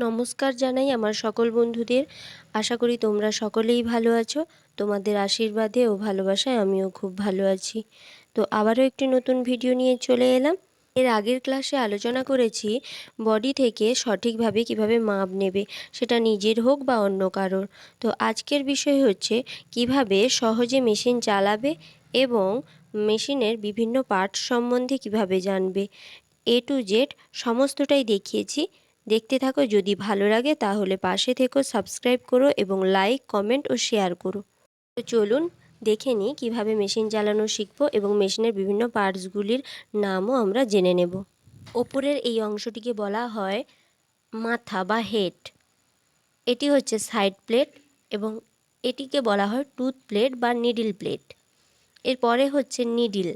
নমস্কার জানাই আমার সকল বন্ধুদের। আশা করি তোমরা সকলেই ভালো আছো। তোমাদের আশীর্বাদে ও ভালোবাসায় আমিও খুব ভালো আছি। তো আবারও একটি নতুন ভিডিও নিয়ে চলে এলাম। এর আগের ক্লাসে আলোচনা করেছি বডি থেকে সঠিকভাবে কীভাবে মাপ নেবে, সেটা নিজের হোক বা অন্য কারোর। তো আজকের বিষয় হচ্ছে কীভাবে সহজে মেশিন চালাবে এবং মেশিনের বিভিন্ন পার্ট সম্বন্ধে কীভাবে জানবে। এ টু জেড সমস্তটাই দেখিয়েছি। দেখতে থাকো, যদি ভালো লাগে তাহলে পাশে থেকো, সাবস্ক্রাইব করো এবং লাইক, কমেন্ট ও শেয়ার করো। তো চলুন দেখে নিই কীভাবে মেশিন চালানো শিখব এবং মেশিনের বিভিন্ন পার্টসগুলির নামও আমরা জেনে নেব। ওপরের এই অংশটিকে বলা হয় মাথা বা হেড। এটি হচ্ছে সাইড প্লেট এবং এটিকে বলা হয় টুথ প্লেট বা নিডিল প্লেট। এরপরে হচ্ছে নিডিল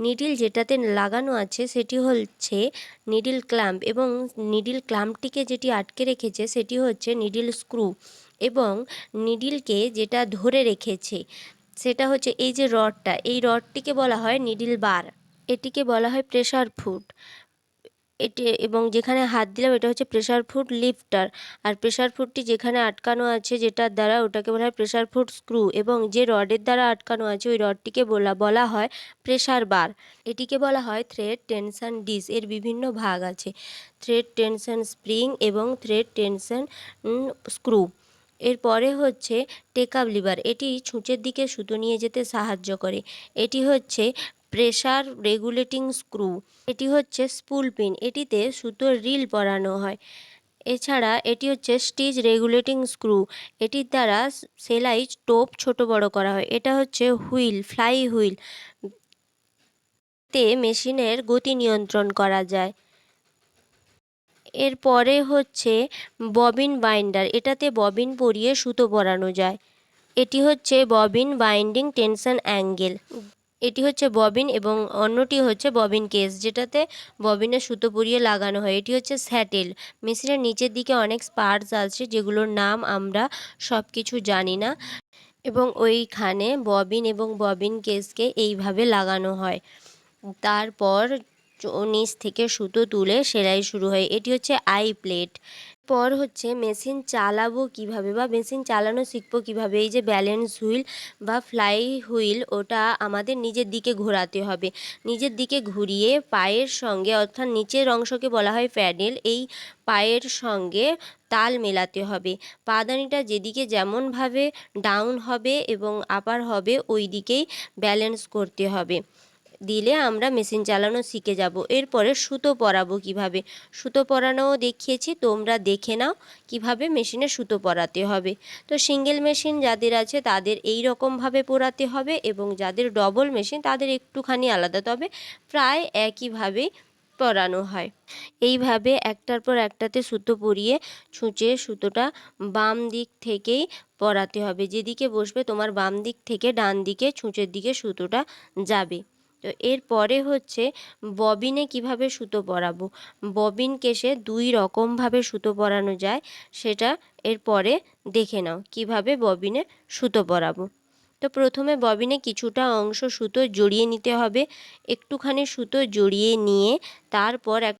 নিডিল যেটাতে লাগানো আছে সেটি হচ্ছে নিডিল ক্ল্যাম্প এবং নিডিল ক্ল্যাম্পটিকে যেটি আটকে রেখেছে সেটি হচ্ছে নিডিল স্ক্রু এবং নিডিলকে যেটা ধরে রেখেছে সেটা হচ্ছে এই যে রডটা এই রডটিকে বলা হয় নিডিল বার এটিকে বলা হয় প্রেশার ফুড এটি এবং যেখানে হাত দিলাম এটা হচ্ছে প্রেশার ফুড লিফটার আর প্রেশার ফুডটি যেখানে আটকানো আছে যেটার দ্বারা ওটাকে বলা হয় প্রেশার ফুড স্ক্রু এবং যে রডের দ্বারা আটকানো আছে ওই রডটিকে বলা বলা হয় প্রেশার বার এটিকে বলা হয় থ্রেড টেনশন ডিস এর বিভিন্ন ভাগ আছে। থ্রেড টেনশন স্প্রিং এবং থ্রেড টেনশন স্ক্রু এরপরে হচ্ছে টেকআপ লিভার এটি ছুঁচের দিকে সুতো নিয়ে যেতে সাহায্য করে। এটি হচ্ছে প্রেশার রেগুলেটিং স্ক্রু এটি হচ্ছে স্পুল পিন এটিতে সুতোর রিল পরানো হয়। এছাড়া এটি হচ্ছে স্টিচ রেগুলেটিং স্ক্রু এটির দ্বারা সেলাই টোপ ছোট বড় করা হয়। এটা হচ্ছে হুইল ফ্লাই হুইল। তে মেশিনের গতি নিয়ন্ত্রণ করা যায়। এরপরে হচ্ছে ববিন বাইন্ডার এটাতে ববিন পরিয়ে সুতো পরানো যায়। এটি হচ্ছে ববিন বাইন্ডিং টেনশন অ্যাঙ্গেল এটি হচ্ছে ববিন এবং অন্যটি হচ্ছে ববিন কেস, যেটাতে ববিনে সুতো পরিয়ে লাগানো হয়। এটি হচ্ছে স্যাটেল। মেশিনের নিচের দিকে অনেক স্পার্টস আছে, যেগুলোর নাম আমরা সব কিছু জানি না। এবং ওইখানে ববিন এবং ববিন কেসকে এইভাবে লাগানো হয়। তারপর নিচ থেকে সুতো তুলে সেলাই শুরু হয়। এটি হচ্ছে আই প্লেট। পর হচ্ছে মেশিন চালাবো কীভাবে বা মেশিন চালানো শিখব কীভাবে? এই যে ব্যালেন্স হুইল বা ফ্লাই হুইল, ওটা আমাদের নিজের দিকে ঘোরাতে হবে। নিজের দিকে ঘুরিয়ে পায়ের সঙ্গে, অর্থাৎ নিচের অংশকে বলা হয় প্যাডেল, এই পায়ের সঙ্গে তাল মেলাতে হবে। পাদানিটা যেদিকে যেমনভাবে ডাউন হবে এবং আপার হবে ওই দিকেই ব্যালেন্স করতে হবে। দিলে আমরা মেশিন চালানো শিখে যাব। এরপরে সুতো পরাবো কীভাবে? সুতো পরানোও দেখিয়েছি, তোমরা দেখে নাও কীভাবে মেশিনে সুতো পরাতে হবে। তো সিঙ্গেল মেশিন যাদের আছে, তাদের এই রকমভাবে পরাতে হবে এবং যাদের ডবল মেশিন, তাদের একটুখানি আলাদা। তবে প্রায় একইভাবেই পরানো হয়। এইভাবে একটার পর একটাতে সুতো পরিয়ে ছুঁচে সুতোটা বাম দিক থেকেই পরাতে হবে। যেদিকে বসবে তোমার বাম দিক থেকে ডান দিকে ছুঁচের দিকে সুতোটা যাবে। তো এরপরে হচ্ছে ববিনে কীভাবে সুতো পরাবো? ববিন কেসে দুই রকমভাবে সুতো পরানো যায়, সেটা এরপরে দেখে নাও কীভাবে ববিনে সুতো পরাবো। তো প্রথমে ববিনে কিছুটা অংশ সুতো জড়িয়ে নিতে হবে, একটুখানি সুতো জড়িয়ে নিয়ে তারপর এক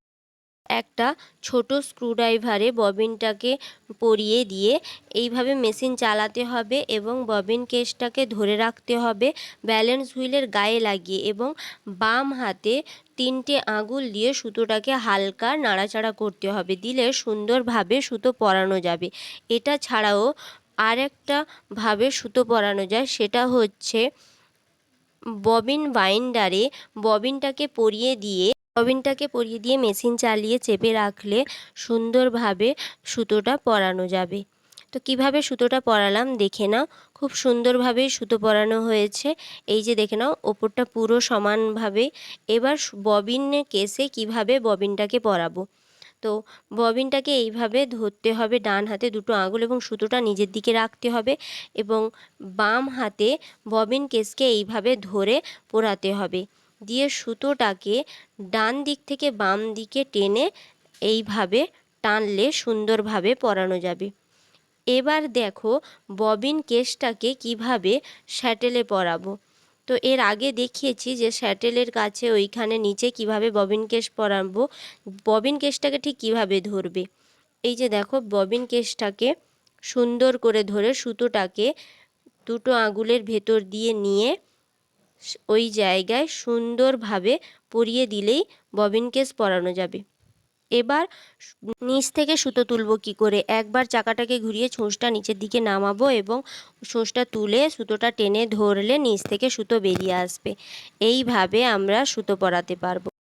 একটা ছোট স্ক্রুড্রাইভারে ববিনটাকে পরিয়ে দিয়ে এইভাবে মেশিন চালাতে হবে এবং ববিন কেসটাকে ধরে রাখতে হবে, ব্যালেন্স হুইলের গায়ে লাগিয়ে এবং বাম হাতে তিনটে আঙুল দিয়ে সুতোটাকে হালকা নাড়াচাড়া করতে হবে, দিলে সুন্দরভাবে সুতো পরানো যাবে। এটা ছাড়াও আরেকটা ভাবে সুতো পরানো যায়, সেটা হচ্ছে ববিন বাইন্ডারে ববিনটাকে পরিয়ে দিয়ে ববিনটাকে পরিয়ে দিয়ে মেশিন চালিয়ে চেপে রাখলে সুন্দরভাবে সুতোটা পরানো যাবে। তো কীভাবে সুতোটা পরালাম দেখে নাও। খুব সুন্দরভাবেই সুতো পরানো হয়েছে। এই যে দেখে নাও, ওপরটা পুরো সমানভাবে। এবার ববিনে কেসে কীভাবে ববিনটাকে পরাবো। তো ববিনটাকে এইভাবে ধরতে হবে ডান হাতে দুটো আঙুল এবং সুতোটা নিজের দিকে রাখতে হবে এবং বাম হাতে ববিন কেসকে এইভাবে ধরে পোড়াতে হবে। দিয়ে সুতোটাকে ডান দিক থেকে বাম দিকে টেনে এইভাবে টানলে সুন্দরভাবে পরানো যাবে। এবার দেখো ববিন কেসটাকে কীভাবে স্যাটেলে পরাবো। তো এর আগে দেখিয়েছি যে স্যাটেলের কাছে ওইখানে নিচে কীভাবে ববিন কেস পরাবো, ববিন কেসটাকে ঠিক কীভাবে ধরবে। এই যে দেখো ববিন কেসটাকে সুন্দর করে ধরে সুতোটাকে দুটো আঙুলের ভেতর দিয়ে নিয়ে ওই জায়গায় সুন্দরভাবে পরিয়ে দিলেই ববিন কেস পরানো যাবে। এবার নিচ থেকে সুতো তুলব কি করে? একবার চাকাটাকে ঘুরিয়ে ছোঁসটা নিচের দিকে নামাবো এবং ছোঁসটা তুলে সুতোটা টেনে ধরলে নিচ থেকে সুতো বেরিয়ে আসবে। এইভাবে আমরা সুতো পরাতে পারব।